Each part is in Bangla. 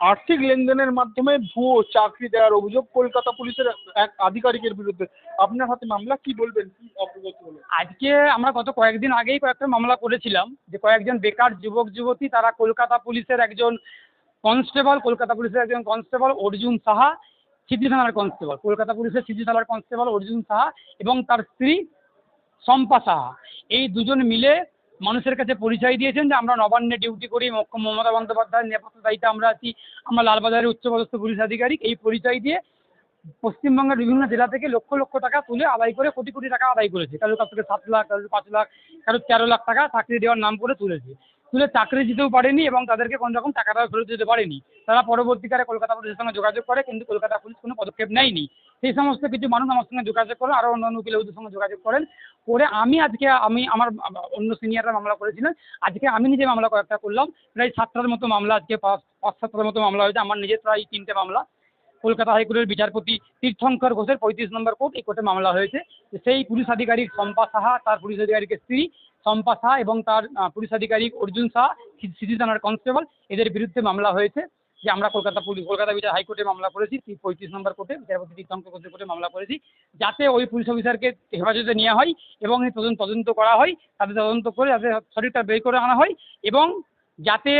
আর্থিক লেনদেনের মাধ্যমে ভুয়ো চাকরি দেওয়ার অভিযোগ কলকাতা পুলিশের এক আধিকারিকের বিরুদ্ধে। আপনার হাতে মামলা? কি বলবেন? কি আজকে আমরা গত কয়েকদিন আগেই কয়েকটা মামলা করেছিলাম, যে কয়েকজন বেকার যুবক, যুবতী, তারা কলকাতা পুলিশের একজন কনস্টেবল, কলকাতা পুলিশের একজন কনস্টেবল অর্জুন সাহা সিদ্ধি থানার কনস্টেবল। কলকাতা পুলিশের সিদ্ধি থানার কনস্টেবল অর্জুন সাহা এবং তার স্ত্রী শম্পা সাহা। এই দুজন মিলে মানুষের কাছে পরিচয় দিয়েছেন যে আমরা নবান্নে ডিউটি করি মমতা বন্দ্যোপাধ্যায়ের নিরাপত্তা দায়িত্বে আমরা আছি, আমরা লালবাজারের উচ্চপদস্থ পুলিশ আধিকারিক। এই পরিচয় দিয়ে পশ্চিমবঙ্গের বিভিন্ন জেলা থেকে লক্ষ লক্ষ টাকা তুলে আদায় করে কোটি কোটি টাকা আদায় করেছে। কারোর কাছ থেকে সাত লাখ কারোর পাঁচ লাখ কারোর তেরো লাখ টাকা চাকরি দেওয়ার নাম করে তুলেছে। তুলে চাকরি দিতেও পারেনি এবং তাদেরকে কোনো রকম টাকাটাও ফেরত দিতে পারেনি। তারা পরবর্তীকালে কলকাতা পুলিশের সঙ্গে যোগাযোগ করে, কিন্তু কলকাতা পুলিশ কোনো পদক্ষেপ নেয়নি। সেই সমস্ত কিছু মানুষ আমার সঙ্গে যোগাযোগ করে, আরও অন্য অন্য উকিলের সঙ্গে যোগাযোগ করেন। করে আমি আজকে, আমি আমার, অন্য সিনিয়ররা মামলা করেছিলেন। আজকে আমি নিজে মামলা কয়েকটা করলাম। প্রায় সাতটার মতো মামলা আজকে পাঁচ পাঁচ, সাতটার মতো মামলা হয়েছে। আমার নিজের প্রায় তিনটে মামলা। কলকাতা হাইকোর্টের বিচারপতি তীর্থঙ্কর ঘোষের পঁয়ত্রিশ নম্বর কোর্ট এই কোর্টে মামলা হয়েছে। সেই পুলিশ আধিকারিক শম্পা সাহা, তার পুলিশ আধিকারিকের স্ত্রী শম্পা সাহা এবং তার পুলিশ আধিকারিক অর্জুন সাহা সিটি থানার কনস্টেবল, এদের বিরুদ্ধে মামলা হয়েছে যে আমরা কলকাতা পুলিশ, কলকাতা বিচার হাইকোর্টে মামলা করেছি। পঁয়ত্রিশ নম্বর কোর্টে বিচারপতি তীর্থঙ্কর ঘোষের কোর্টে মামলা করেছি। যাতে ওই পুলিশ অফিসারকে হেফাজতে নেওয়া হয় এবং তদন্ত তদন্ত করা হয় তাদের তদন্ত করে যাতে সঠিকটা বের করে আনা হয় এবং যাতে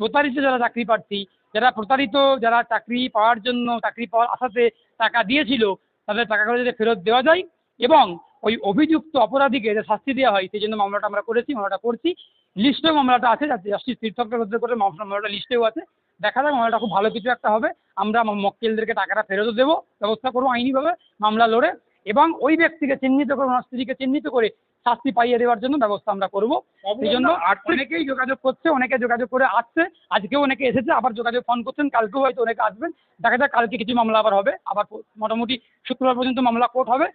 প্রতারিত যারা চাকরি প্রার্থী যারা প্রতারিত, যারা চাকরি পাওয়ার জন্য, চাকরি পাওয়ার আশাতে টাকা দিয়েছিল, তাদের টাকাগুলো যাতে ফেরত দেওয়া যায় এবং ওই অভিযুক্ত অপরাধীকে যে শাস্তি দেওয়া হয়, সেই জন্য মামলাটা আমরা করেছি, মামলাটা করছি। লিস্টেও মামলাটা আছে, যাতে জাস্টিস তীর্থকের মধ্যে করে মামলা- মামলাটা লিস্টেও আছে। দেখা যাক, মামলাটা খুব ভালো কিছু একটা হবে। আমরা মক্কেলদেরকে টাকাটা ফেরতও দেবো, ব্যবস্থা করব আইনিভাবে মামলা লড়ে এবং ওই ব্যক্তিকে চিহ্নিত করে, ওনার স্ত্রীকে চিহ্নিত করে শাস্তি পাইয়ে দেওয়ার জন্য ব্যবস্থা আমরা করব। সেই জন্য অনেকেই যোগাযোগ করছে অনেকে যোগাযোগ করে আসছে। আজকেও অনেকে এসেছে আবার যোগাযোগ ফোন করছেন কালকেও হয়তো অনেকে আসবেন। দেখা যাক কালকে কিছু মামলা আবার হবে। আবার মোটামুটি শুক্রবার পর্যন্ত মামলা কোর্ট হবে।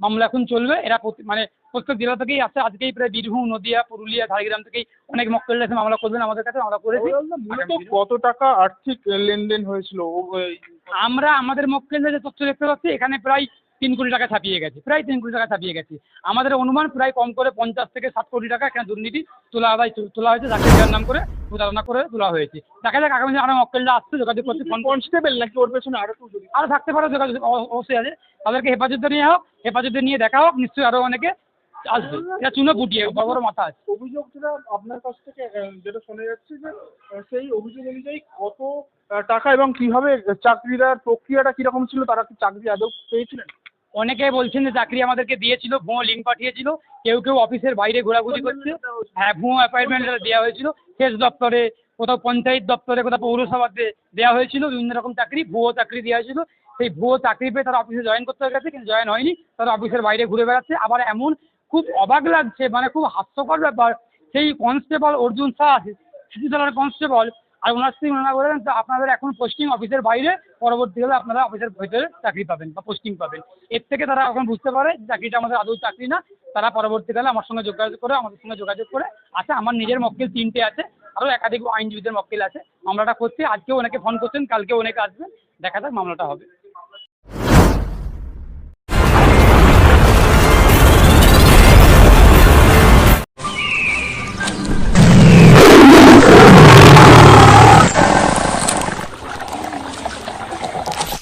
মামলা এখন চলবে। এরা মানে প্রত্যেক জেলা থেকেই আসছে আজকেই প্রায় বীরভূম নদিয়া পুরুলিয়া ঝাড়গ্রাম থেকেই অনেক মক্কেল এসে মামলা করবেন আমাদের কাছে আমরা করেছি। কত টাকা আর্থিক লেনদেন হয়েছিল? আমরা আমাদের মক্কেলদের যে তথ্য দেখতে পাচ্ছি এখানে প্রায় তিন কোটি টাকা ছাপিয়ে গেছে। প্রায় তিন কোটি টাকা ছাপিয়ে গেছে। আমাদের অনুমান প্রায় কম করে পঞ্চাশ থেকে ষাট কোটি টাকা এখানে দুর্নীতি তোলা আদায় তোলা হয়েছে দেওয়ার নাম করে প্রতারণা করে তোলা হয়েছে। দেখা যাক আগামী দিনে আরও মক্কেলরা আসছে যোগাযোগ করছে কনস্টেবল নাকি ওর পেছনে আরও? আরও থাকতে পারে যোগাযোগ অবশ্যই আছে। তাদেরকে হেফাজতে নিয়ে হোক হেফাজতে নিয়ে দেখা হোক নিশ্চয়ই আরও অনেকে আসবে। এটা চুনো ফুটিয়ে বড় বড় মাথা আছে। অভিযোগ যেটা আপনার কাছ থেকে যেটা শোনা যাচ্ছে যে সেই অভিযোগ অনুযায়ী কত টাকা এবং কীভাবে চাকরি দেওয়ার প্রক্রিয়াটা কীরকম ছিল তারা কি চাকরি আদৌ পেয়েছিলেন? অনেকে বলছেন যে চাকরি আমাদেরকে দিয়েছিল, ভুয়ো লিঙ্ক পাঠিয়েছিল, কেউ কেউ অফিসের বাইরে ঘোরাঘুরি করছে। হ্যাঁ ভুয়ো অ্যাপয়েন্টমেন্ট দেওয়া হয়েছিল, সেচ দপ্তরে, কোথাও পঞ্চায়েত দপ্তরে, কোথাও পৌরসভাতে দেওয়া হয়েছিল, বিভিন্ন রকম চাকরি, ভুয়ো চাকরি দেওয়া হয়েছিল। সেই ভুয়ো চাকরি পেয়ে তারা অফিসে জয়েন করতে গেছে কিন্তু জয়েন হয়নি, তারা অফিসের বাইরে ঘুরে বেড়াচ্ছে। আবার এমন খুব অবাক লাগছে মানে খুব হাস্যকর ব্যাপার, সেই কনস্টেবল অর্জুন শাহ সিটি থানার কনস্টেবল আর ওনার সাথে ওনারা বলেন তো আপনাদের এখন পোস্টিং অফিসের বাইরে, পরবর্তীকালে আপনারা অফিসের ভিতরে চাকরি পাবেন বা পোস্টিং পাবেন। এর থেকে তারা এখন বুঝতে পারে চাকরিটা আমাদের আদৌ চাকরি না। তারা পরবর্তীকালে আমার সঙ্গে যোগাযোগ করে, আমাদের সঙ্গে যোগাযোগ করে আছে আমার নিজের মক্কেল তিনটে আছে, আরও একাধিক আইনজীবীদের মক্কেল আছে। মামলাটা করছি, আজকেও অনেকে ফোন করছেন, কালকেও অনেকে আসবেন, দেখা যাক মামলাটা হবে।